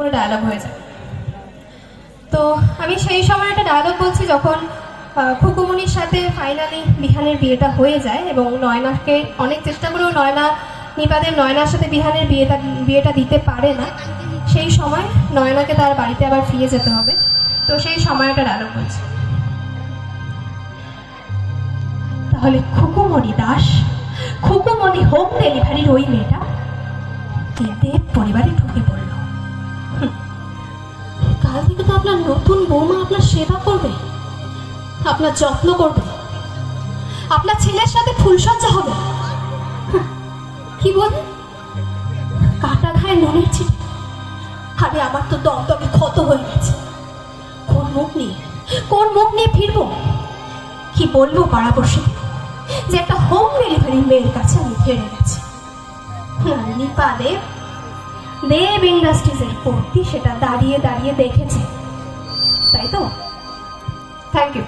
কোনো ডায়লগ হয়ে যায়। তো আমি সেই সময় একটা ডায়লগ বলছি যখন খুকুমনির সাথে ফাইনালি বিহানের বিয়েটা হয়ে যায় এবং নয়নাকে অনেক চেষ্টা করেও নয়না, নিপাদের নয়নার সাথে বিহানের বিয়েটা বিয়েটা দিতে পারে না। সেই সময় নয়নাকে তার বাড়িতে আবার ফিরে যেতে হবে। তো সেই সময় একটা ডায়লগ বলছি। তাহলে খুকুমণি দাস খুকুমণি হোম ডেলিভারির ওই মেয়েটা পরিবারে ঢুকে। কাল থেকে তো আপনার নতুন বৌমা আপনার সেবা করবে। আপনার যত্ন করবে। আপনার ছেলের সাথে ফুলসজ্জা হবে। কি বলে কাটা ঘায়ে নুনের ছিটে আরে, আমার তো দমদমে ক্ষত হয়ে গেছে। কোন মুখ নিয়ে? কোন মুখ নিয়ে ফিরবো? কি বলব পাড়াপড়শি যে একটা হোম ডেলিভারি মেয়ের কাছে আমি হেরে গেছি। নিপা দেব দেব ইন্ডাস্ট্রিজের কর্তি সেটা দাঁড়িয়ে দাঁড়িয়ে দেখেছে। তাই তো? Thank you